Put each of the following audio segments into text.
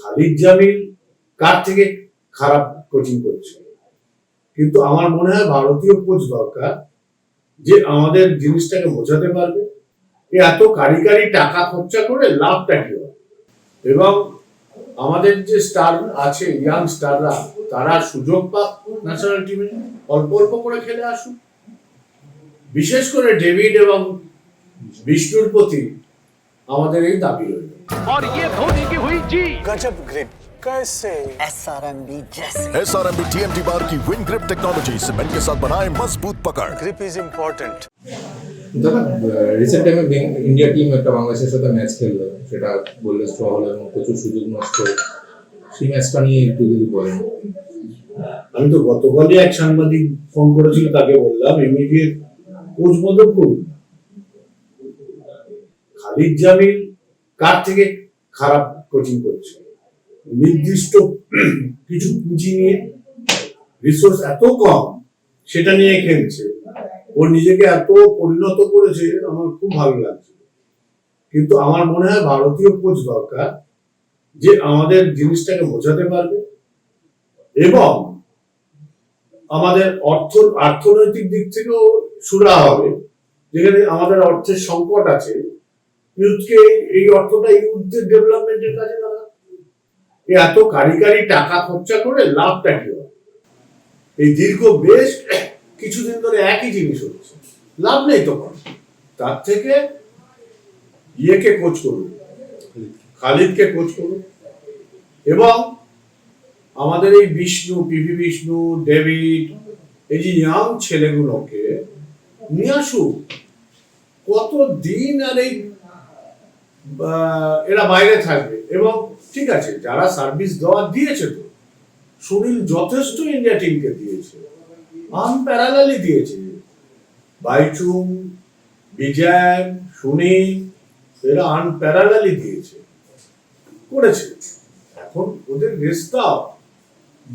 খালিদ জামিল কার থেকে খারাপ কোচিং করছে? কিন্তু আমার মনে হয় ভারতীয় কোচ দরকার যে আমাদের জিনিসটাকে বোঝাতে পারবে। এত কারি কারি টাকা খরচা করে লাভটা কি হবে? এবং আমাদের যে স্টার আছে ইয়াং স্টাররা তারা সুযোগ পাক ন্যাশনাল টিমে অল্প অল্প করে খেলে আসুক। বিশেষ করে ডেভিড এবং বিষ্ণুর প্রতি আমাদের এই দাবি রইল और ये धोनी की हुई जी गजब ग्रिप कैसे एसआरएमबी जैसे S R M B T M T bar की विन ग्रिप टेक्नोलॉजी सीमेंट के साथ बनाए मजबूत पकड़ ग्रिप इज इम्पोर्टेंट দাদা রিসেন্ট টাইমে ইন্ডিয়া টিম একটা বাংলাদেশের সাথে ম্যাচ খেললো সেটা বললে স্ট্র হলো এবং প্রচুর সুযোগ নষ্ট সেই ম্যাচটা নিয়ে একটু যদি বলেন আমি তো গতকালই এক সাংবাদিক ফোন করেছিল তাকে বললাম ইমিডিয়েট কোচ বদল করুন খালিদ জামিল কার থেকে খারাপ কোচিং করছে? নির্দিষ্ট কিছু পুঁজি নিয়ে রিসোর্স এত কম, সেটা নিয়ে খেলছে। ও নিজেকে এত পরিণত করেছে, আমার খুব ভালো লাগছে। কিন্তু আমার মনে হয় ভারতীয় কোচ দরকার যে আমাদের জিনিসটাকে বোঝাতে পারবে এবং আমাদের অর্থ অর্থনৈতিক দিক থেকেও সুরা হবে। যেখানে আমাদের অর্থের সংকট আছে ইউথকে এই অর্থটা ইউথদের ডেভেলপমেন্টের কাজে লাগা এত কারি কারি টাকা খরচা করে লাভটা কি হবে? এই দীর্ঘ বেশ কিছুদিন ধরে একই জিনিস হচ্ছে। লাভ নেই তো কোনো। তার থেকে ইয়েকে কোচ করুন, খালিদকে কোচ করুন। এবং আমাদের এই বিষ্ণু, পিভি বিষ্ণু, ডেভিড, এই যে ইয়াং ছেলেগুলোকে নিয়ে আসুক কত দিন আর এই এরা বাইরে থাকবে। এবং ঠিক আছে, যারা সার্ভিস দেওয়া দিয়েছে তো, সুনীল যথেষ্ট ইন্ডিয়া টিমকে দিয়েছে। আনপ্যারালালি দিয়েছে। বাইচুং বিজয় সুনীল, এরা আনপ্যারালালি দিয়েছে। করেছে। এখন ওদের রেস্ট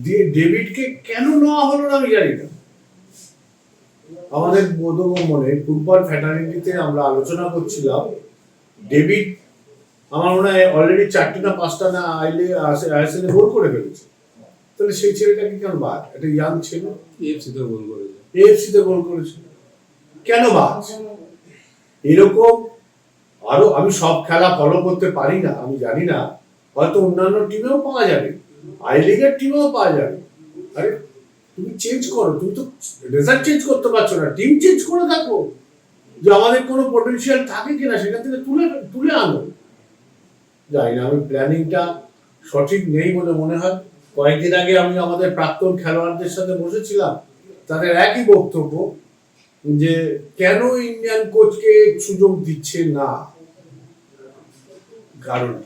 দিয়ে ডেভিডকে কেন নেওয়া হলো না আমি জানি না। আমাদের বোধগম্যনে ফুটবল ফ্যাটার্নিটিতে আমরা আলোচনা করছিলাম। ডেভিড আমার মনে হয় অলরেডি চারটে না পাঁচটা না আইলে আইএসএল গোল করে ফেলেছে। তাহলে সেই ছেলেটাকে কেন বাদ? একটা ইয়াং ছেলে। এফসি তো গোল করেছে। এএফসি তে গোল করেছে। কেন বাদ? এরকম আরও আমি সব খেলা ফলো করতে পারি না আমি জানি না। হয়তো অন্যান্য টিমেও পাওয়া যাবে। আই লিগের টিমেও পাওয়া যাবে। আরে তুমি চেঞ্জ করো। তুমি তো রেজাল্ট চেঞ্জ করতে পারছ না। টিম চেঞ্জ করে থাকো যে আমাদের কোনো পটেনশিয়াল থাকে কিনা সেখান থেকে তুলে তুলে আনো। জানি না আমি প্ল্যানিংটা সঠিক নেই বলে মনে হয়। কয়েকদিন আগে আমি আমাদের প্রাক্তন খেলোয়াড়দের সাথে বসেছিলাম, তাদের একই বক্তব্য যে, কেন ইন্ডিয়ান কোচকে সুযোগ দিচ্ছে না? কারণ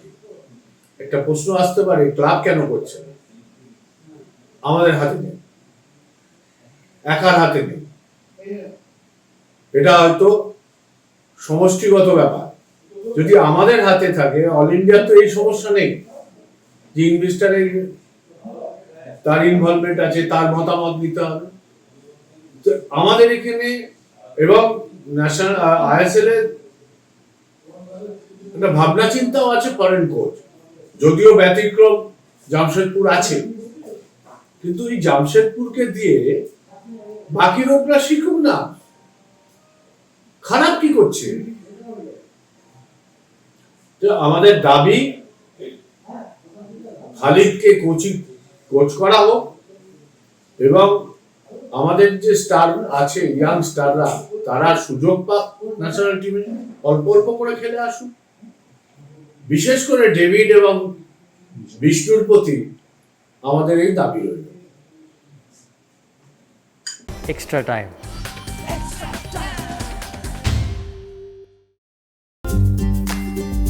একটা প্রশ্ন আসতে পারে, ক্লাব কেন করছে আমাদের হাতে নেই। একার হাতে নেই। এটা হয়তো সমষ্টিগত ব্যাপার। যদি আমাদের হাতে থাকে অল ইন্ডিয়ার তো এই সমস্যা নেই। যে ইনভেস্টারের তার ইনভলভমেন্ট আছে, তার মতামত নিতে হবে। আমাদের এখানে এবং ন্যাশনাল আইএসএল এর একটা ভাবনা চিন্তাও আছে ফরেন কোচ যদিও ব্যতিক্রম জামশেদপুর আছে। কিন্তু এই জামশেদপুরকে দিয়ে বাকি লোকরা শিখুক না। খারাপ কি করছে? আমাদের দাবি, খালিদকে কোচিং কোচ করাবো এবং আমাদের যে স্টার আছে ইয়াং স্টাররা তারা সুযোগ পাক ন্যাশনাল টিমে অল্প অল্প করে খেলে আসুক। বিশেষ করে ডেভিড এবং বিষ্ণুর প্রতি আমাদের এই দাবি রয়েছে এক্সট্রা টাইম